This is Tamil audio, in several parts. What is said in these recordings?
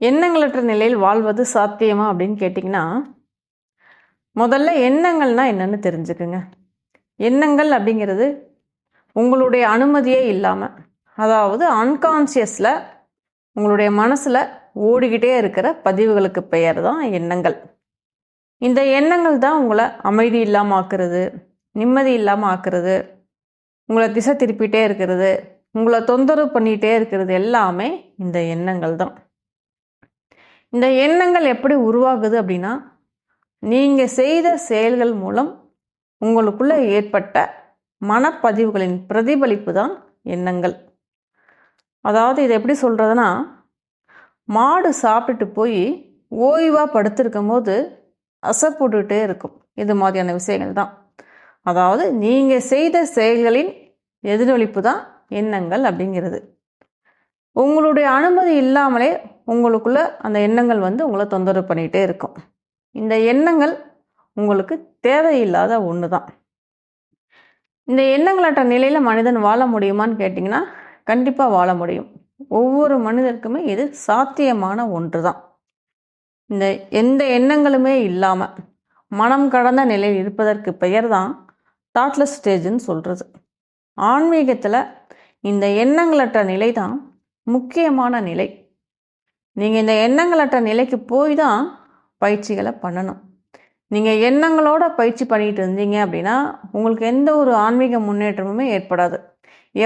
எண்ணங்களற்ற நிலையில் வாழ்வது சாத்தியமா அப்படின்னு கேட்டிங்கன்னா முதல்ல எண்ணங்கள்னா என்னன்னு தெரிஞ்சுக்குங்க. எண்ணங்கள் அப்படிங்கிறது உங்களுடைய அனுமதியே இல்லாமல் அதாவது அன்கான்சியஸில் உங்களுடைய மனசில் ஓடிக்கிட்டே இருக்கிற பதிவுகளுக்கு பெயர் தான் எண்ணங்கள். இந்த எண்ணங்கள் தான் உங்களை அமைதி இல்லாமல் ஆக்குறது நிம்மதி இல்லாமல் ஆக்குறது உங்களை திசை திருப்பிகிட்டே இருக்கிறது உங்களை தொந்தரவு பண்ணிகிட்டே இருக்கிறது எல்லாமே இந்த எண்ணங்கள் தான். இந்த எண்ணங்கள் எப்படி உருவாகுது அப்படின்னா நீங்கள் செய்த செயல்கள் மூலம் உங்களுக்குள்ளே ஏற்பட்ட மனப்பதிவுகளின் பிரதிபலிப்பு தான் எண்ணங்கள். அதாவது இதை எப்படி சொல்கிறதுனா மாடு சாப்பிட்டுட்டு போய் ஓய்வாக படுத்திருக்கும் போது அசைப்போட்டுக்கிட்டே இருக்கும். இது மாதிரியான விஷயங்கள் தான். அதாவது நீங்கள் செய்த செயல்களின் எதிரொலிப்பு தான் எண்ணங்கள் அப்படிங்கிறது. உங்களுடைய அனுமதி இல்லாமலே உங்களுக்குள்ள அந்த எண்ணங்கள் வந்து உங்களை தொந்தரவு பண்ணிகிட்டே இருக்கும். இந்த எண்ணங்கள் உங்களுக்கு தேவையில்லாத ஒன்று தான் இந்த எண்ணங்களற்ற நிலையில் மனிதன் வாழ முடியுமான்னு கேட்டிங்கன்னா கண்டிப்பாக வாழ முடியும். ஒவ்வொரு மனிதருக்குமே இது சாத்தியமான ஒன்று தான் இந்த எந்த எண்ணங்களுமே இல்லாமல் மனம் கடந்த நிலையில் இருப்பதற்கு பெயர் தான் தாட்லெஸ் ஸ்டேஜ்னு சொல்கிறது ஆன்மீகத்தில் இந்த எண்ணங்களற்ற நிலை தான் முக்கியமான நிலை. நீங்கள் இந்த எண்ணங்களற்ற நிலைக்கு போய் தான் பயிற்சிகளை பண்ணணும். நீங்கள் எண்ணங்களோட பயிற்சி பண்ணிட்டு இருந்தீங்க அப்படின்னா உங்களுக்கு எந்த ஒரு ஆன்மீக முன்னேற்றமுமே ஏற்படாது.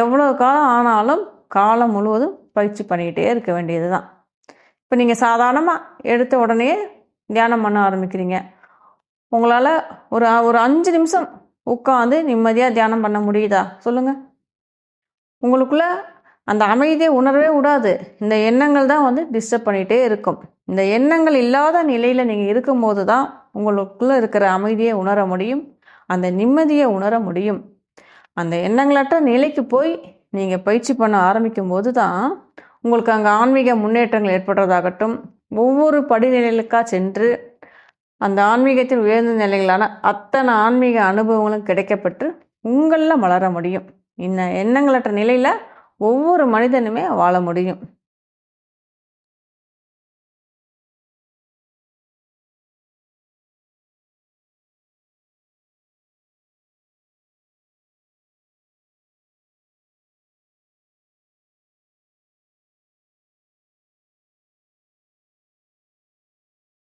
எவ்வளோ காலம் ஆனாலும் காலம் முழுவதும் பயிற்சி பண்ணிக்கிட்டே இருக்க வேண்டியது தான். இப்போ நீங்கள் சாதாரணமாக எடுத்த உடனே தியானம் பண்ண ஆரம்பிக்கிறீங்க. உங்களால் ஒரு ஒரு அஞ்சு நிமிஷம் உட்காந்து நிம்மதியாக தியானம் பண்ண முடியுதா? சொல்லுங்கள் உங்களுக்குள்ள அந்த அமைதியை உணரவே விடாது. இந்த எண்ணங்கள் தான் வந்து டிஸ்டர்ப் பண்ணிகிட்டே இருக்கும். இந்த எண்ணங்கள் இல்லாத நிலையில் நீங்கள் இருக்கும்போது தான் உங்களுக்குள்ளே இருக்கிற அமைதியை உணர முடியும். அந்த நிம்மதியை உணர முடியும். அந்த எண்ணங்களற்ற நிலைக்கு போய் நீங்கள் பயிற்சி பண்ண ஆரம்பிக்கும் போது தான் உங்களுக்கு அங்கே ஆன்மீக முன்னேற்றங்கள் ஏற்படுறதாகட்டும் ஒவ்வொரு படிநிலைகளுக்காக சென்று அந்த ஆன்மீகத்தின் உயர்ந்த நிலைகளான அத்தனை ஆன்மீக அனுபவங்களும் கிடைக்கப்பட்டு உங்களில் மலர முடியும். இந்த எண்ணங்களற்ற நிலையில் ஒவ்வொரு மனிதனுமே வாழ முடியும்.